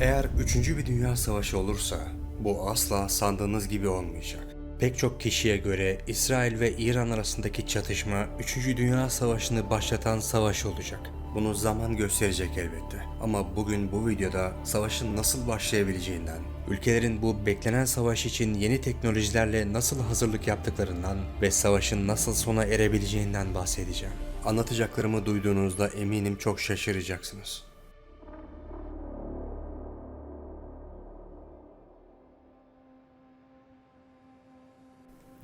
Eğer 3. bir dünya savaşı olursa bu asla sandığınız gibi olmayacak. Pek çok kişiye göre İsrail ve İran arasındaki çatışma 3. Dünya Savaşı'nı başlatan savaş olacak. Bunu zaman gösterecek elbette. Ama bugün bu videoda savaşın nasıl başlayabileceğinden, ülkelerin bu beklenen savaş için yeni teknolojilerle nasıl hazırlık yaptıklarından ve savaşın nasıl sona erebileceğinden bahsedeceğim. Anlatacaklarımı duyduğunuzda eminim çok şaşıracaksınız.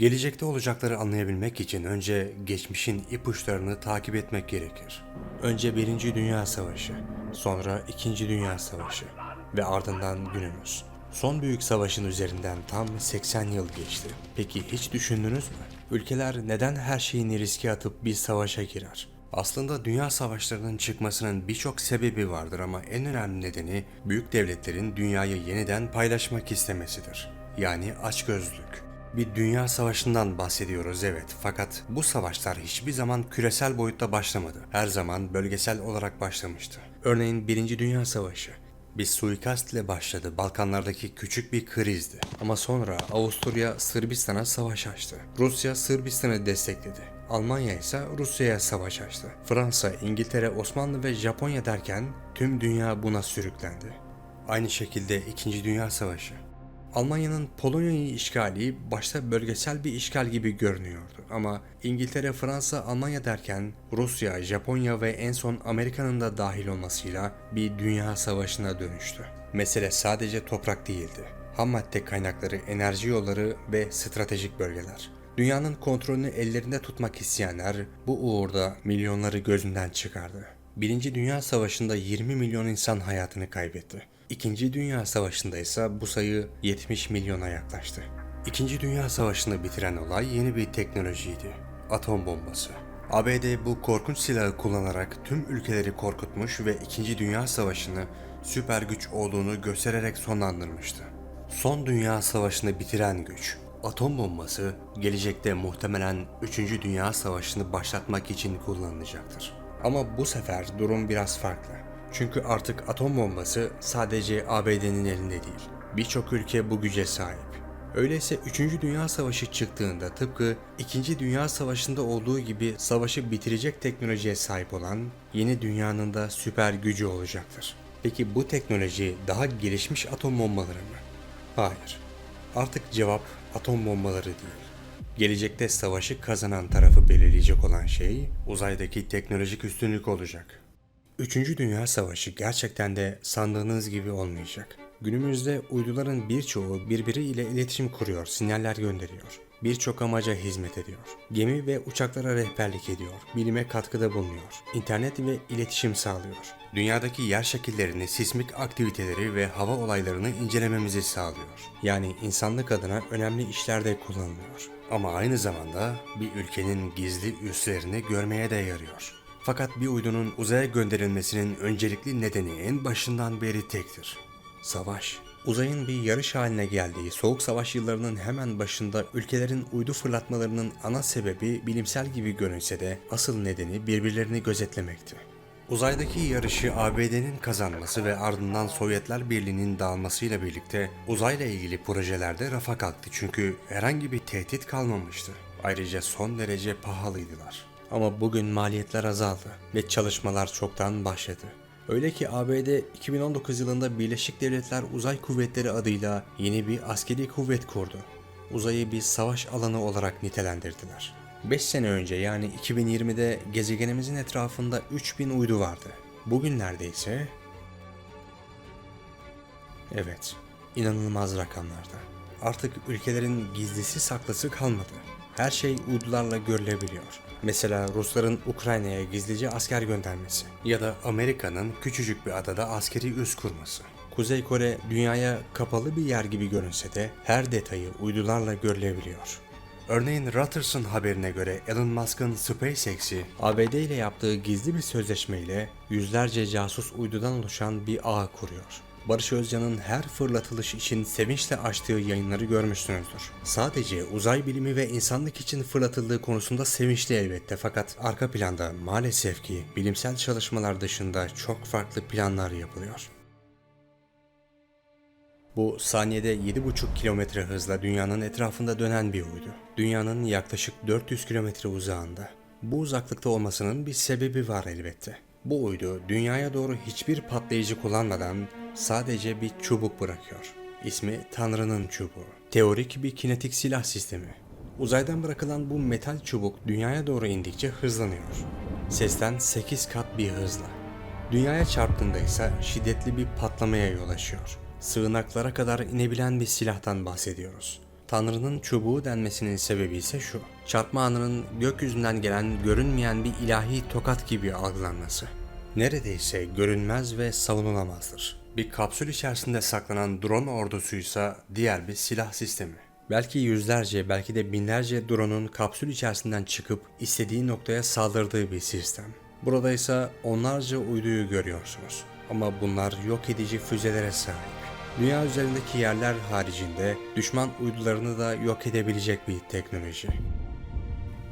Gelecekte olacakları anlayabilmek için önce geçmişin ipuçlarını takip etmek gerekir. Önce Birinci Dünya Savaşı, sonra İkinci Dünya Savaşı ve ardından günümüz. Son büyük savaşın üzerinden tam 80 yıl geçti. Peki hiç düşündünüz mü? Ülkeler neden her şeyini riske atıp bir savaşa girer? Aslında dünya savaşlarının çıkmasının birçok sebebi vardır ama en önemli nedeni büyük devletlerin dünyayı yeniden paylaşmak istemesidir. Yani açgözlülük. Bir dünya savaşından bahsediyoruz evet fakat bu savaşlar hiçbir zaman küresel boyutta başlamadı. Her zaman bölgesel olarak başlamıştı. Örneğin 1. Dünya Savaşı bir suikast ile başladı. Balkanlardaki küçük bir krizdi. Ama sonra Avusturya Sırbistan'a savaş açtı. Rusya Sırbistan'ı destekledi. Almanya ise Rusya'ya savaş açtı. Fransa, İngiltere, Osmanlı ve Japonya derken tüm dünya buna sürüklendi. Aynı şekilde 2. Dünya Savaşı. Almanya'nın Polonya'yı işgali başta bölgesel bir işgal gibi görünüyordu ama İngiltere, Fransa, Almanya derken Rusya, Japonya ve en son Amerika'nın da dahil olmasıyla bir dünya savaşına dönüştü. Mesele sadece toprak değildi. Ham madde kaynakları, enerji yolları ve stratejik bölgeler. Dünyanın kontrolünü ellerinde tutmak isteyenler bu uğurda milyonları gözünden çıkardı. Birinci Dünya Savaşı'nda 20 milyon insan hayatını kaybetti. İkinci Dünya Savaşı'nda ise bu sayı 70 milyona yaklaştı. İkinci Dünya Savaşı'nı bitiren olay yeni bir teknolojiydi. Atom bombası. ABD bu korkunç silahı kullanarak tüm ülkeleri korkutmuş ve İkinci Dünya Savaşı'nı süper güç olduğunu göstererek sonlandırmıştı. Son Dünya Savaşı'nı bitiren güç, atom bombası gelecekte muhtemelen 3. Dünya Savaşı'nı başlatmak için kullanılacaktır. Ama bu sefer durum biraz farklı. Çünkü artık atom bombası sadece ABD'nin elinde değil. Birçok ülke bu güce sahip. Öyleyse 3. Dünya Savaşı çıktığında tıpkı 2. Dünya Savaşı'nda olduğu gibi savaşı bitirecek teknolojiye sahip olan yeni dünyanın da süper gücü olacaktır. Peki bu teknoloji daha gelişmiş atom bombaları mı? Hayır. Artık cevap atom bombaları değil. Gelecekte savaşı kazanan tarafı belirleyecek olan şey uzaydaki teknolojik üstünlük olacak. Üçüncü Dünya Savaşı gerçekten de sandığınız gibi olmayacak. Günümüzde uyduların birçoğu birbiriyle iletişim kuruyor, sinyaller gönderiyor. Birçok amaca hizmet ediyor. Gemi ve uçaklara rehberlik ediyor. Bilime katkıda bulunuyor. İnternet ve iletişim sağlıyor. Dünyadaki yer şekillerini, sismik aktiviteleri ve hava olaylarını incelememizi sağlıyor. Yani insanlık adına önemli işlerde kullanılıyor. Ama aynı zamanda bir ülkenin gizli üslerini görmeye de yarıyor. Fakat bir uydunun uzaya gönderilmesinin öncelikli nedeni en başından beri tektir. Savaş. Uzayın bir yarış haline geldiği Soğuk Savaş yıllarının hemen başında ülkelerin uydu fırlatmalarının ana sebebi bilimsel gibi görünse de asıl nedeni birbirlerini gözetlemekti. Uzaydaki yarışı ABD'nin kazanması ve ardından Sovyetler Birliği'nin dağılmasıyla birlikte uzayla ilgili projelerde rafa kalktı çünkü herhangi bir tehdit kalmamıştı. Ayrıca son derece pahalıydılar. Ama bugün maliyetler azaldı ve çalışmalar çoktan başladı. Öyle ki ABD 2019 yılında Birleşik Devletler Uzay Kuvvetleri adıyla yeni bir askeri kuvvet kurdu. Uzayı bir savaş alanı olarak nitelendirdiler. 5 sene önce yani 2020'de gezegenimizin etrafında 3000 uydu vardı. Bugünlerde ise Evet, inanılmaz rakamlarda. Artık ülkelerin gizlisi saklısı kalmadı. Her şey uydularla görülebiliyor. Mesela Rusların Ukrayna'ya gizlice asker göndermesi ya da Amerika'nın küçücük bir adada askeri üs kurması. Kuzey Kore dünyaya kapalı bir yer gibi görünse de her detayı uydularla görülebiliyor. Örneğin Reuters'ın haberine göre Elon Musk'ın SpaceX'i ABD ile yaptığı gizli bir sözleşmeyle yüzlerce casus uydudan oluşan bir ağ kuruyor. Barış Özcan'ın her fırlatılış için sevinçle açtığı yayınları görmüşsünüzdür. Sadece uzay bilimi ve insanlık için fırlatıldığı konusunda sevinçli elbette fakat arka planda maalesef ki bilimsel çalışmalar dışında çok farklı planlar yapılıyor. Bu saniyede 7,5 kilometre hızla dünyanın etrafında dönen bir uydu. Dünyanın yaklaşık 400 kilometre uzağında. Bu uzaklıkta olmasının bir sebebi var elbette. Bu uydu dünyaya doğru hiçbir patlayıcı kullanmadan sadece bir çubuk bırakıyor. İsmi Tanrı'nın çubuğu. Teorik bir kinetik silah sistemi. Uzaydan bırakılan bu metal çubuk dünyaya doğru indikçe hızlanıyor. Sesten 8 kat bir hızla. Dünyaya çarptığında ise şiddetli bir patlamaya yol açıyor. Sığınaklara kadar inebilen bir silahtan bahsediyoruz. Tanrı'nın çubuğu denmesinin sebebi ise şu. Çarpma anının gökyüzünden gelen görünmeyen bir ilahi tokat gibi algılanması. Neredeyse görünmez ve savunulamazdır. Bir kapsül içerisinde saklanan drone ordusuysa diğer bir silah sistemi. Belki yüzlerce, belki de binlerce drone'un kapsül içerisinden çıkıp istediği noktaya saldırdığı bir sistem. Burada ise onlarca uyduyu görüyorsunuz. Ama bunlar yok edici füzelere sahip. Dünya üzerindeki yerler haricinde düşman uydularını da yok edebilecek bir teknoloji.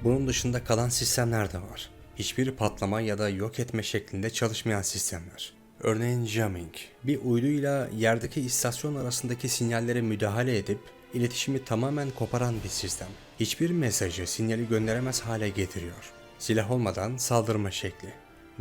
Bunun dışında kalan sistemler de var. Hiçbir patlama ya da yok etme şeklinde çalışmayan sistemler. Örneğin jamming, bir uyduyla yerdeki istasyon arasındaki sinyallere müdahale edip iletişimi tamamen koparan bir sistem. Hiçbir mesajı sinyali gönderemez hale getiriyor. Silah olmadan saldırma şekli.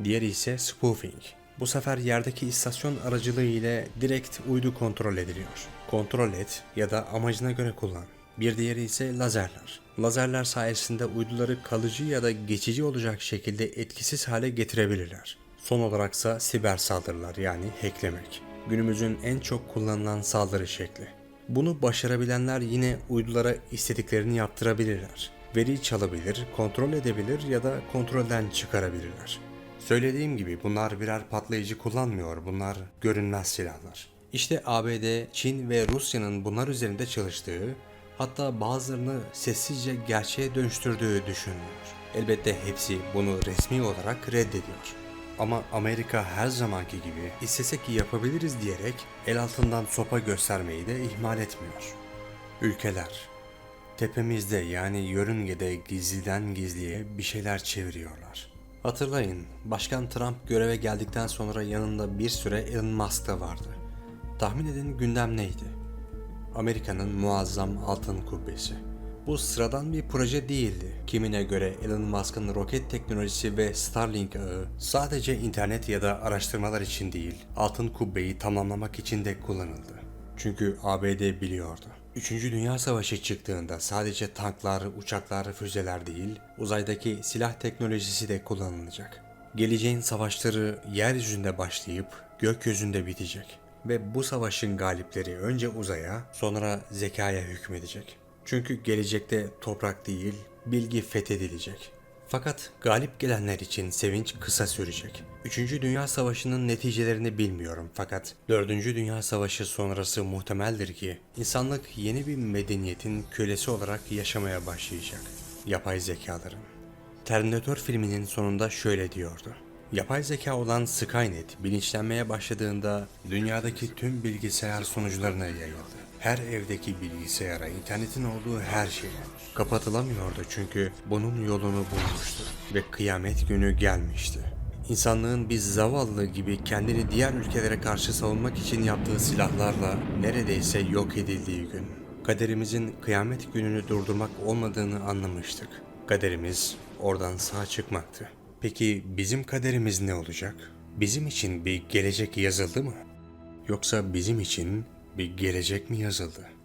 Diğeri ise spoofing. Bu sefer yerdeki istasyon aracılığı ile direkt uydu kontrol ediliyor. Kontrol et ya da amacına göre kullan. Bir diğeri ise lazerler. Lazerler sayesinde uyduları kalıcı ya da geçici olacak şekilde etkisiz hale getirebilirler. Son olaraksa siber saldırılar yani hacklemek. Günümüzün en çok kullanılan saldırı şekli. Bunu başarabilenler yine uydulara istediklerini yaptırabilirler. Veri çalabilir, kontrol edebilir ya da kontrolden çıkarabilirler. Söylediğim gibi bunlar birer patlayıcı kullanmıyor, bunlar görünmez silahlar. İşte ABD, Çin ve Rusya'nın bunlar üzerinde çalıştığı, hatta bazılarını sessizce gerçeğe dönüştürdüğü düşünülüyor. Elbette hepsi bunu resmi olarak reddediyor. Ama Amerika her zamanki gibi istesek yapabiliriz diyerek el altından sopa göstermeyi de ihmal etmiyor. Ülkeler tepemizde yani yörüngede gizliden gizliye bir şeyler çeviriyorlar. Hatırlayın, Başkan Trump göreve geldikten sonra yanında bir süre Elon Musk da vardı. Tahmin edin gündem neydi? Amerika'nın muazzam altın kubbesi. Bu sıradan bir proje değildi. Kimine göre Elon Musk'ın roket teknolojisi ve Starlink ağı sadece internet ya da araştırmalar için değil, altın kubbeyi tamamlamak için de kullanıldı. Çünkü ABD biliyordu. Üçüncü Dünya Savaşı çıktığında sadece tanklar, uçaklar, füzeler değil, uzaydaki silah teknolojisi de kullanılacak. Geleceğin savaşları yeryüzünde başlayıp gökyüzünde bitecek. Ve bu savaşın galipleri önce uzaya, sonra zekaya hükmedecek. Çünkü gelecekte toprak değil, bilgi fethedilecek. Fakat galip gelenler için sevinç kısa sürecek. Üçüncü Dünya Savaşı'nın neticelerini bilmiyorum fakat Dördüncü Dünya Savaşı sonrası muhtemeldir ki insanlık yeni bir medeniyetin kölesi olarak yaşamaya başlayacak. Yapay zekaların. Terminator filminin sonunda şöyle diyordu. Yapay zeka olan Skynet bilinçlenmeye başladığında dünyadaki tüm bilgisayar sunucularına yayıldı. Her evdeki bilgisayara, internetin olduğu her şeye. Kapatılamıyordu çünkü bunun yolunu bulmuştu ve kıyamet günü gelmişti. İnsanlığın biz zavallı gibi kendini diğer ülkelere karşı savunmak için yaptığı silahlarla neredeyse yok edildiği gün. Kaderimizin kıyamet gününü durdurmak olmadığını anlamıştık. Kaderimiz oradan sağ çıkmaktı. Peki bizim kaderimiz ne olacak? Bizim için bir gelecek yazıldı mı? Yoksa bizim için bir gelecek mi yazıldı?